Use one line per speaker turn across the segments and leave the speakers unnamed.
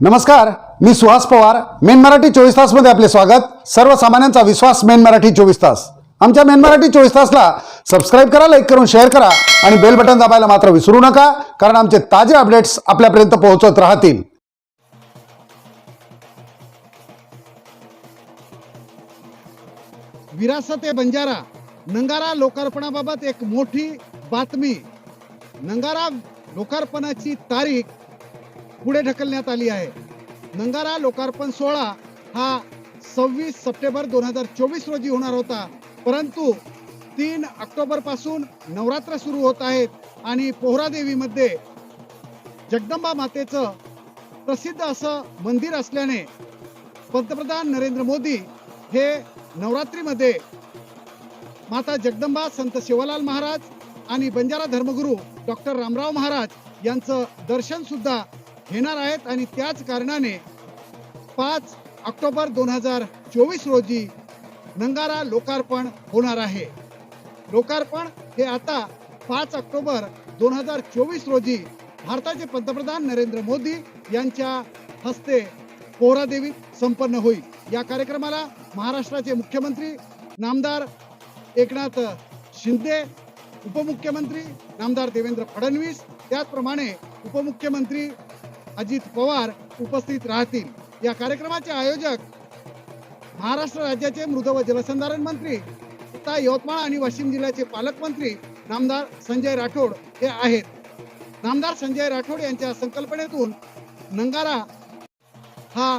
नमस्कार मी सुहास पवार. मेन मराठी चोवीस तासमध्ये आपले स्वागत. सर्वसामान्यांचा विश्वास मेन मराठी चोवीस तास. आमच्या मेन मराठी चोवीस तासला सबस्क्राईब करा लाईक करून शेअर करा आणि बेल बटन दाबायला मात्र विसरू नका कारण आमचे ताजे अपडेट्स आपल्यापर्यंत पोहोचत राहतील.
विरासत ए बंजारा नंगारा लोकार्पणाबाबत एक मोठी बातमी. नंगारा लोकार्पणाची तारीख पुढे ढकलण्यात आली आहे. नंगारा लोकार्पण सोहळा हा सव्वीस सप्टेंबर दोन हजार चोवीस रोजी होणार होता. परंतु तीन ऑक्टोबरपासून नवरात्र सुरू होत आहेत आणि पोहरादेवीमध्ये जगदंबा मातेचं प्रसिद्ध असं मंदिर असल्याने पंतप्रधान नरेंद्र मोदी हे नवरात्रीमध्ये माता जगदंबा संत शिवलाल महाराज आणि बंजारा धर्मगुरू डॉक्टर रामराव महाराज यांचं दर्शन सुद्धा घेणार आहेत आणि त्याच कारणाने पाच ऑक्टोबर दोन हजार चोवीस रोजी नंगारा लोकार्पण होणार आहे. लोकार्पण हे आता पाच ऑक्टोबर दोन हजार चोवीस रोजी भारताचे पंतप्रधान नरेंद्र मोदी यांच्या हस्ते पोहरादेवी संपन्न होईल. या कार्यक्रमाला महाराष्ट्राचे मुख्यमंत्री नामदार एकनाथ शिंदे उपमुख्यमंत्री नामदार देवेंद्र फडणवीस त्याचप्रमाणे उपमुख्यमंत्री अजित पवार उपस्थित राहतील. या कार्यक्रमाचे आयोजक महाराष्ट्र राज्याचे मृद व जलसंधारण मंत्री तथा यवतमाळ आणि वाशिम जिल्ह्याचे पालकमंत्री नामदार संजय राठोड हे आहेत. नामदार संजय राठोड यांच्या संकल्पनेतून नंगारा हा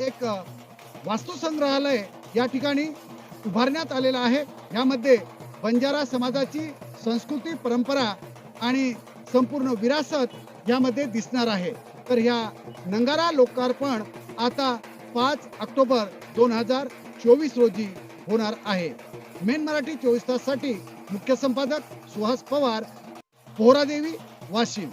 एक वास्तुसंग्रहालय या ठिकाणी उभारण्यात आलेला आहे. यामध्ये बंजारा समाजाची संस्कृती परंपरा आणि संपूर्ण विरासत यामध्ये दिसणार आहे. तर ह्या नंगारा लोकार्पण आता पाच ऑक्टोबर दोन हजार चोवीस रोजी होणार आहे. मेन मराठी चोवीस ताससाठी मुख्य संपादक सुहास पवार पोहरादेवी वाशिम.